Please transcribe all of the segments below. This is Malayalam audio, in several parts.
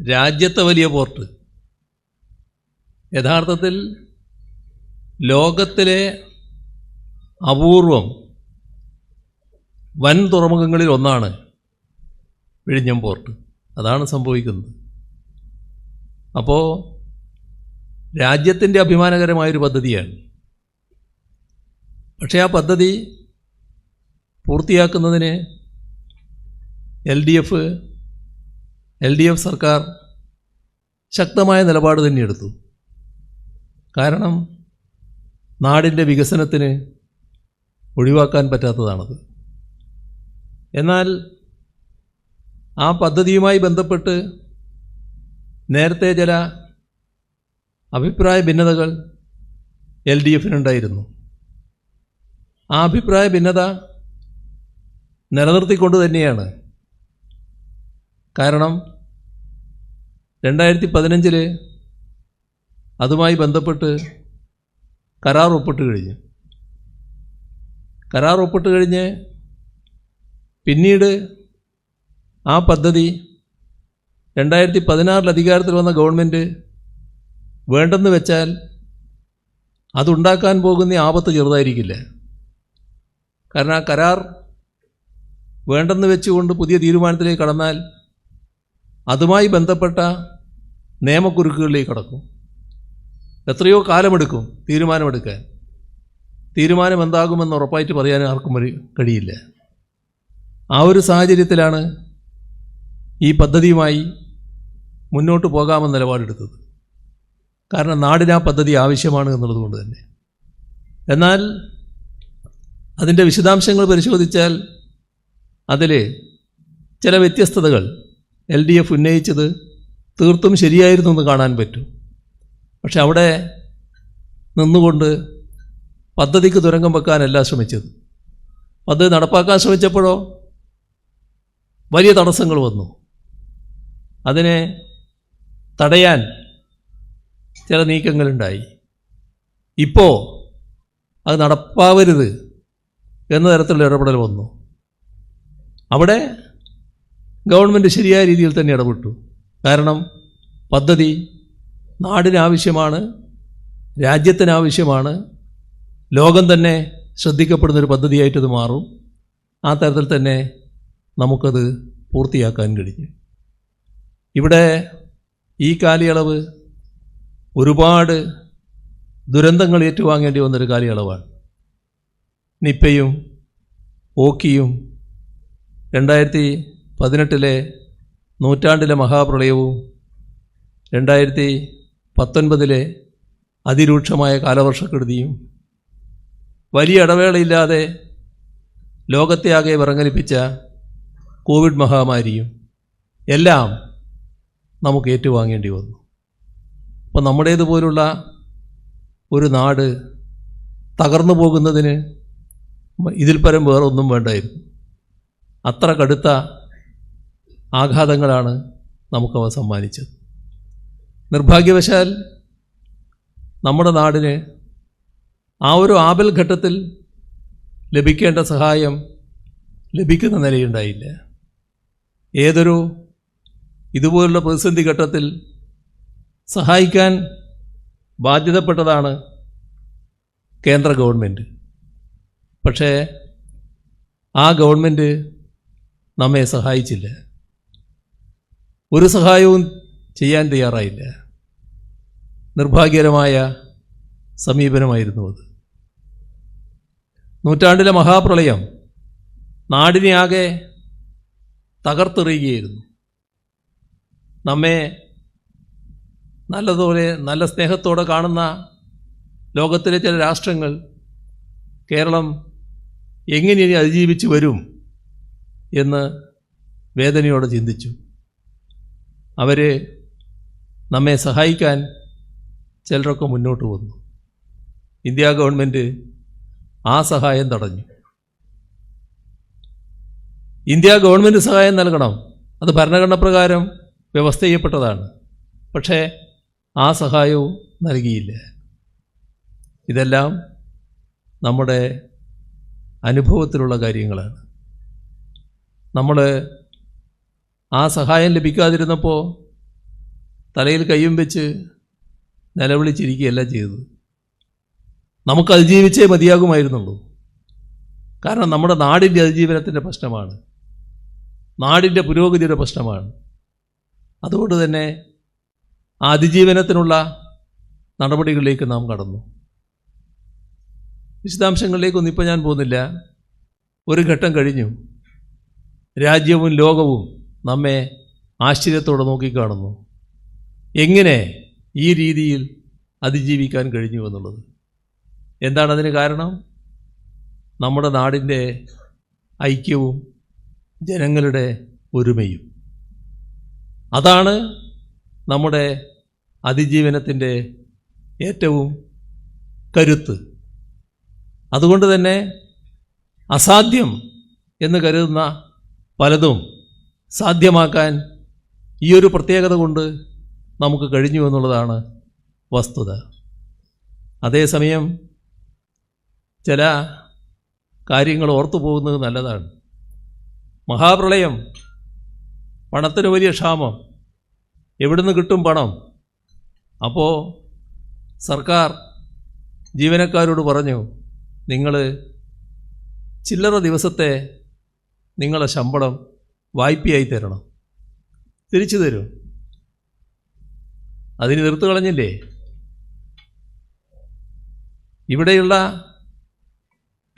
രാജ്യത്തെ വലിയ പോർട്ട്. യഥാർത്ഥത്തിൽ ലോകത്തിലെ അപൂർവം വൻ തുറമുഖങ്ങളിൽ ഒന്നാണ് വിഴിഞ്ഞം പോർട്ട്. അതാണ് സംഭവിക്കുന്നത്. അപ്പോൾ രാജ്യത്തിന്റെ അഭിമാനകരമായൊരു പദ്ധതിയാണ്. പക്ഷേ ആ പദ്ധതി പൂർത്തിയാക്കുന്നതിന് L D F L D F സർക്കാർ ശക്തമായ നിലപാട് തന്നെ എടുത്തു. കാരണം നാടിന്റെ വികസനത്തിന് ഒഴിവാക്കാൻ പറ്റാത്തതാണത്. എന്നാൽ ആ പദ്ധതിയുമായി ബന്ധപ്പെട്ട് നേരത്തെ ചില അഭിപ്രായ ഭിന്നതകൾ എൽ ഡി എഫിനുണ്ടായിരുന്നു ആ അഭിപ്രായ ഭിന്നത നിലനിർത്തിക്കൊണ്ട് തന്നെയാണ്. കാരണം രണ്ടായിരത്തി പതിനഞ്ചിൽ അതുമായി ബന്ധപ്പെട്ട് കരാർ ഒപ്പിട്ട് കഴിഞ്ഞു. കരാർ ഒപ്പിട്ട് കഴിഞ്ഞ് പിന്നീട് ആ പദ്ധതി രണ്ടായിരത്തി പതിനാറിൽ അധികാരത്തിൽ വന്ന ഗവൺമെന്റ് വേണ്ടെന്ന് വെച്ചാൽ അതുണ്ടാക്കാൻ പോകുന്ന ആപത്ത് ചെറുതായിരിക്കില്ല. കാരണം ആ കരാർ വേണ്ടെന്ന് വെച്ചുകൊണ്ട് പുതിയ തീരുമാനത്തിലേക്ക് കടന്നാൽ അതുമായി ബന്ധപ്പെട്ട നിയമക്കുരുക്കുകളിലേക്ക് കടക്കും. എത്രയോ കാലമെടുക്കും തീരുമാനമെടുക്കാൻ. തീരുമാനം എന്താകുമെന്ന് ഉറപ്പായിട്ട് പറയാൻ ആർക്കും കഴിയില്ല. ആ ഒരു സാഹചര്യത്തിലാണ് ഈ പദ്ധതിയുമായി മുന്നോട്ട് പോകാമെന്ന് നിലപാടെടുത്തത്. കാരണം നാടിന് ആ പദ്ധതി ആവശ്യമാണ് എന്നുള്ളത് കൊണ്ട് തന്നെ. എന്നാൽ അതിന്റെ വിശദാംശങ്ങൾ പരിശോധിച്ചാൽ അതിൽ ചില വ്യത്യസ്തതകൾ എൽ ഡി എഫ് ഉന്നയിച്ചത് തീർത്തും ശരിയായിരുന്നു എന്ന് കാണാൻ പറ്റും. പക്ഷെ അവിടെ നിന്നുകൊണ്ട് പദ്ധതിക്ക് തുരങ്കം വെക്കാനല്ല ശ്രമിച്ചത്. പദ്ധതി നടപ്പാക്കാൻ ശ്രമിച്ചപ്പോഴോ വലിയ തടസ്സങ്ങൾ വന്നു. അതിനെ തടയാൻ ചില നീക്കങ്ങളുണ്ടായി. ഇപ്പോൾ അത് നടപ്പാവരുത് എന്ന തരത്തിലുള്ള ഇടപെടൽ വന്നു. അവിടെ ഗവൺമെന്റ് ശരിയായ രീതിയിൽ തന്നെ ഇടപെട്ടു. കാരണം പദ്ധതി നാടിനാവശ്യമാണ് രാജ്യത്തിനാവശ്യമാണ് ലോകം തന്നെ ശ്രദ്ധിക്കപ്പെടുന്നൊരു പദ്ധതിയായിട്ടത് മാറും. ആ തരത്തിൽ തന്നെ നമുക്കത് പൂർത്തിയാക്കാൻ കഴിഞ്ഞു ഇവിടെ ഈ കാലയളവ് ഒരുപാട് ദുരന്തങ്ങൾ ഏറ്റുവാങ്ങേണ്ടി വന്നൊരു കാലയളവാണ്. നിപ്പയും ഓക്കിയും രണ്ടായിരത്തി പതിനെട്ടിലെ നൂറ്റാണ്ടിലെ മഹാപ്രളയവും രണ്ടായിരത്തി പത്തൊൻപതിലെ അതിരൂക്ഷമായ കാലവർഷക്കെടുതിയും വലിയ ഇടവേളയില്ലാതെ ലോകത്തെ ആകെ വിറങ്ങലിപ്പിച്ച കോവിഡ് മഹാമാരിയും എല്ലാം നമുക്ക് ഏറ്റുവാങ്ങേണ്ടി വന്നു. അപ്പം നമ്മുടേതുപോലുള്ള ഒരു നാട് തകർന്നു പോകുന്നതിന് ഇതിൽ പരം വേറൊന്നും വേണ്ടായിരുന്നു. അത്ര കടുത്ത ആഘാതങ്ങളാണ് നമുക്കവ സമ്മാനിച്ചത്. നിർഭാഗ്യവശാൽ നമ്മുടെ നാടിന് ആ ഒരു ആപൽ ഘട്ടത്തിൽ ലഭിക്കേണ്ട സഹായം ലഭിക്കുന്ന നിലയുണ്ടായില്ല. ഏതൊരു ഇതുപോലുള്ള പ്രതിസന്ധി ഘട്ടത്തിൽ സഹായിക്കാൻ ബാധ്യതപ്പെട്ടതാണ് കേന്ദ്ര ഗവൺമെന്റ് പക്ഷേ ആ ഗവൺമെന്റ് നമ്മെ സഹായിച്ചില്ല. ഒരു സഹായവും ചെയ്യാൻ തയ്യാറായില്ല. നിർഭാഗ്യകരമായ സമീപനമായിരുന്നു അത്. നൂറ്റാണ്ടിലെ മഹാപ്രളയം നാടിനെ ആകെ തകർത്തെറിയുകയായിരുന്നു. നമ്മെ നല്ലതുപോലെ നല്ല സ്നേഹത്തോടെ കാണുന്ന ലോകത്തിലെ ചില രാഷ്ട്രങ്ങൾ കേരളം എങ്ങനെ ഇനി അതിജീവിച്ച് വരും എന്ന് വേദനയോടെ ചിന്തിച്ചു. അവർ നമ്മെ സഹായിക്കാൻ ചിലരൊക്കെ മുന്നോട്ട് വന്നു ഇന്ത്യ ഗവൺമെന്റ് ആ സഹായം തടഞ്ഞു. ഇന്ത്യ ഗവൺമെന്റ് സഹായം നൽകണം. അത് ഭരണഘടന പ്രകാരം വ്യവസ്ഥ ചെയ്യപ്പെട്ടതാണ് പക്ഷേ ആ സഹായവും നൽകിയില്ല. ഇതെല്ലാം നമ്മുടെ അനുഭവത്തിലുള്ള കാര്യങ്ങളാണ്. നമ്മൾ ആ സഹായം ലഭിക്കാതിരുന്നപ്പോൾ തലയിൽ കയ്യും വെച്ച് നിലവിളിച്ചിരിക്കുകയല്ല ചെയ്തത്. നമുക്ക് അതിജീവിച്ചേ മതിയാകുമായിരുന്നുള്ളൂ. കാരണം നമ്മുടെ നാടിന്റെ അതിജീവനത്തിന്റെ പ്രശ്നമാണ്. നാടിന്റെ പുരോഗതിയുടെ പ്രശ്നമാണ്. അതുകൊണ്ട് തന്നെ ആ അതിജീവനത്തിനുള്ള നടപടികളിലേക്ക് നാം കടന്നു. വിശദാംശങ്ങളിലേക്കൊന്നും ഇപ്പോൾ ഞാൻ പോകുന്നില്ല. ഒരു ഘട്ടം കഴിഞ്ഞു. രാജ്യവും ലോകവും നമ്മെ ആശ്ചര്യത്തോടെ നോക്കിക്കാണുന്നു. എങ്ങനെ ഈ രീതിയിൽ അതിജീവിക്കാൻ കഴിഞ്ഞു എന്നുള്ളത്? എന്താണ് അതിന് കാരണം? നമ്മുടെ നാടിന്റെ ഐക്യവും ജനങ്ങളുടെ ഒരുമയും. അതാണ് നമ്മുടെ അതിജീവനത്തിന്റെ ഏറ്റവും കരുത്ത്. അതുകൊണ്ട് തന്നെ അസാധ്യം എന്ന് കരുതുന്ന പലതും സാധ്യമാക്കാൻ ഈ ഒരു പ്രത്യേകത കൊണ്ട് നമുക്ക് കഴിഞ്ഞു എന്നുള്ളതാണ് വസ്തുത. അതേസമയം ചില കാര്യങ്ങൾ ഓർത്തു പോകുന്നത് നല്ലതാണ്. മഹാപ്രളയം പണത്തിന് വലിയ ക്ഷാമം എവിടുന്ന് കിട്ടും പണം? അപ്പോൾ സർക്കാർ ജീവനക്കാരോട് പറഞ്ഞു നിങ്ങൾ ചില്ലറ ദിവസത്തെ നിങ്ങളെ ശമ്പളം വായ്പയായി തരണം. തിരിച്ചു തരും. അതിന് നിർത്തു കളഞ്ഞില്ലേ? ഇവിടെയുള്ള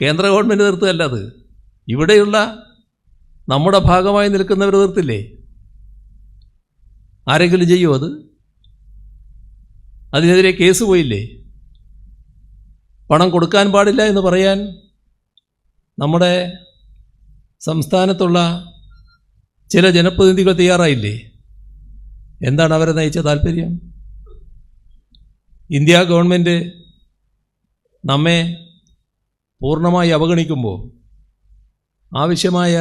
കേന്ദ്ര ഗവൺമെന്റ് നിർത്തുകയല്ല അത്. ഇവിടെയുള്ള നമ്മുടെ ഭാഗമായി നിൽക്കുന്നവർ നിർത്തില്ലേ? ആരെങ്കിലും ചെയ്യുമോ അത്? അതിനെതിരെ കേസ് പോയില്ലേ? പണം കൊടുക്കാൻ പാടില്ല എന്ന് പറയാൻ നമ്മുടെ സംസ്ഥാനത്തുള്ള ചില ജനപ്രതിനിധികൾ തയ്യാറായില്ലേ? എന്താണ് അവരെ നയിച്ച താല്പര്യം? ഇന്ത്യ ഗവൺമെന്റ് നമ്മെ പൂർണമായി അവഗണിക്കുമ്പോൾ ആവശ്യമായ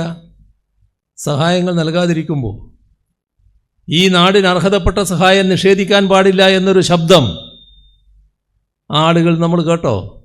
സഹായങ്ങൾ നൽകാതിരിക്കുമ്പോൾ ഈ നാടിന് അർഹതപ്പെട്ട സഹായം നിഷേധിക്കാൻ പാടില്ല എന്നൊരു ശബ്ദം ആളുകൾ നമ്മൾ കേട്ടോ?